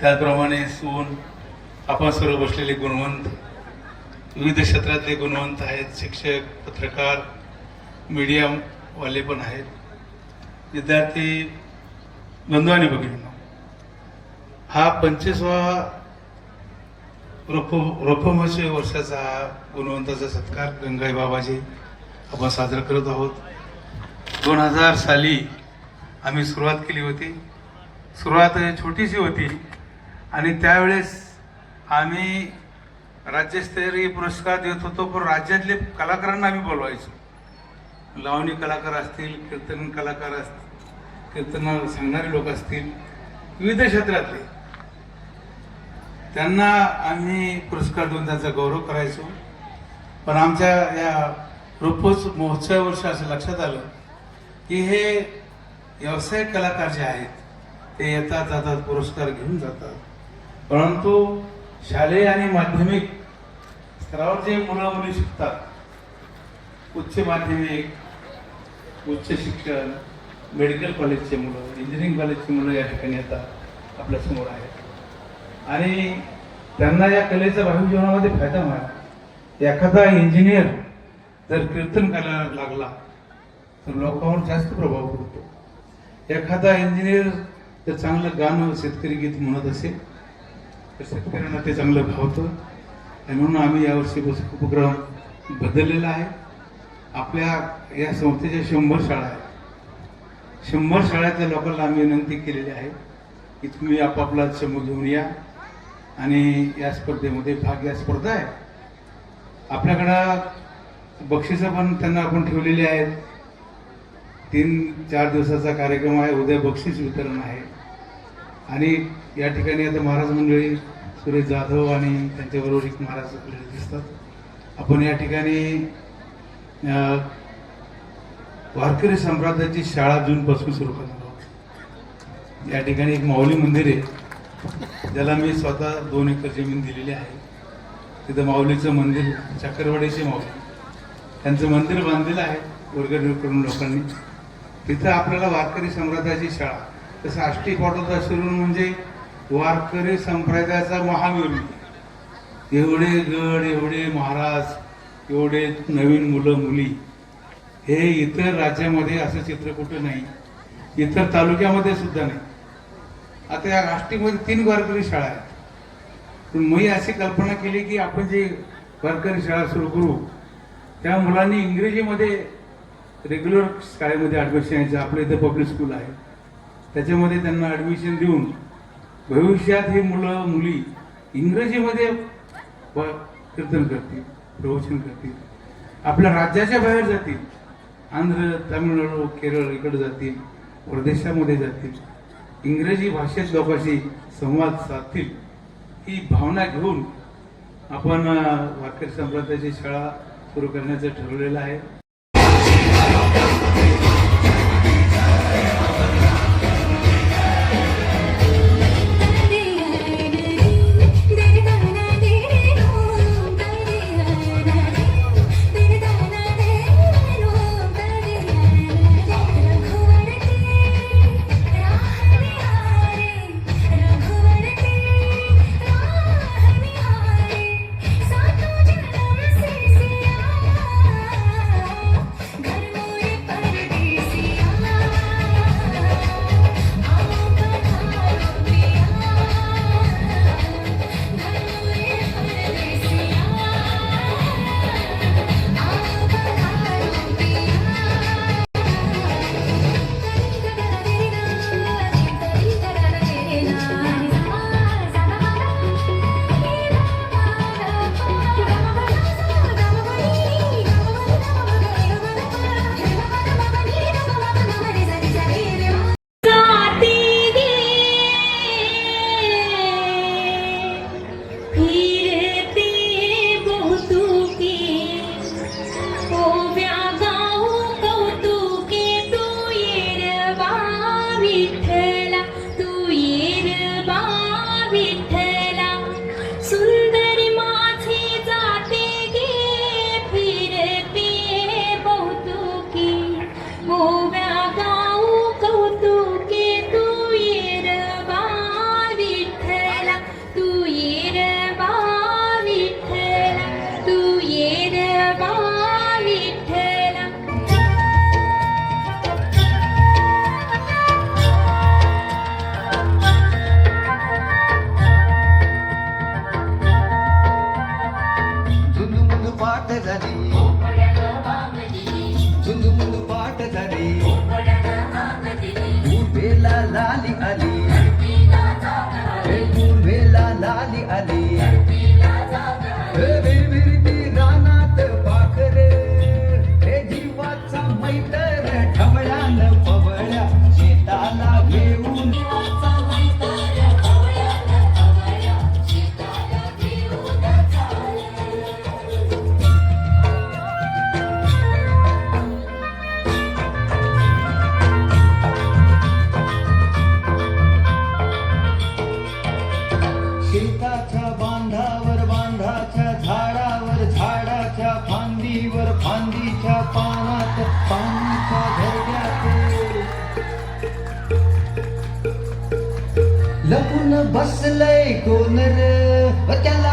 त्याचप्रमाणे सून आपण सर्व बसलेले गुणवंत विविध क्षेत्रातले गुणवंत आहेत शिक्षक पत्रकार मीडियावाले पण आहेत. विद्यार्थी बंधू आणि भगिनींनो हा पंचवीसवा रोप रोपमहोत्सवी वर्षाचा हा गुणवंताचा सत्कार गंगाई बाबाजी आपण साजरा करत आहोत. दोन हजार साली आम्ही सुरुवात केली होती. सुरुवात छोटीशी होती. आणि त्यावेळेस आम्ही राज्यस्तरीय पुरस्कार देत होतो पण राज्यातले कलाकारांना आम्ही बोलवायचो. लावणी कलाकार असतील कीर्तन कलाकार असतील कीर्तन सांगणारे लोक असतील विविध क्षेत्रातले. त्यांना आम्ही पुरस्कार देऊन त्यांचा गौरव करायचो. पण आमच्या या रोपोच महोत्सव वर्ष असं लक्षात आलं की हे व्यावसायिक कलाकार जे आहेत ते येतात जातात पुरस्कार घेऊन जातात. परंतु शालेय आणि माध्यमिक स्तरावर जे मुलं मुली शिकतात उच्च माध्यमिक उच्च शिक्षण मेडिकल कॉलेजचे मुलं इंजिनिअरिंग कॉलेजची मुलं या ठिकाणी आता आपल्यासमोर आहेत. आणि त्यांना या कलेचा भावी जीवनामध्ये फायदा मिळाला एखादा इंजिनियर जर कीर्तन करायला लागला तर लोकांवर जास्त प्रभाव पडतो. एखादा इंजिनियर जर चांगलं गाणं शेतकरी गीत म्हणत असेल तर शेतकऱ्यांना ते चांगलं भावतं. आणि म्हणून आम्ही यावर्षी बस उपक्रम बदललेला आहे. आपल्या या संस्थेच्या शंभर शाळा आहेत. शंभर शाळेतल्या लोकांना आम्ही विनंती केलेली आहे की तुम्ही आपापला चमू घेऊन या. आणि या स्पर्धेमध्ये भाग घ्या स्पर्धा आहे आपल्याकडं बक्षिसं पण त्यांना आपण ठेवलेली आहेत. तीन चार दिवसाचा कार्यक्रम आहे. उद्या बक्षीस वितरण आहे. आणि या ठिकाणी आता महाराज मंडळी सुरेश जाधव आणि त्यांच्याबरोबर एक महाराज आपल्याला दिसतात. आपण या ठिकाणी वारकरी संप्रदायाची शाळा जूनपासून सुरू करणार आहोत. या ठिकाणी एक माऊली मंदिर आहे. ज्याला मी स्वतः दोन एकर जमीन दिलेली आहे. तिथं माऊलीचं मंदिर चक्रवाडीची माऊली. त्यांचं मंदिर बांधलेलं आहे वर्गणी करून लोकांनी. तिथं आपल्याला वारकरी संप्रदायाची शाळा तसं आष्टी पाटोदा सुरू म्हणजे वारकरी संप्रदायाचा महामेरू एवढे गड एवढे महाराज एवढे नवीन मुलं मुली. हे इतर राज्यामध्ये असं चित्र कुठं नाही. इतर तालुक्यामध्ये सुद्धा नाही. आता या राष्ट्रीमध्ये तीन वारकरी शाळा आहेत. पण मी अशी कल्पना केली की आपण जी वारकरी शाळा सुरू करू त्या मुलांनी इंग्रजीमध्ये रेग्युलर शाळेमध्ये ॲडमिशन यायचं. आपल्या इथं पब्लिक स्कूल आहे. त्याच्यामध्ये त्यांना ॲडमिशन देऊन भविष्यात ही मुलं मुली इंग्रजीमध्ये कीर्तन करतील प्रवचन करतील. आपल्या राज्याच्या बाहेर जातील. आंध्र तामिळनाडू केरळ इकडे जातील परदेशामध्ये जातील. इंग्रजी भाषेत लोकांशी संवाद साधतील. ही भावना घेऊन आपण अं, संप्रदायाची शाळा सुरू करण्याचं ठरवलेलं आहे. ओव्या गाऊ कौतुके तू येर बा विठ्ठला तू बा विठ्ठला तू बा विठ्ठला झुंद मुंद पूर्वेला लाली आली. पूर्वेला लाली आली. लपून बसलय कोण र? त्याला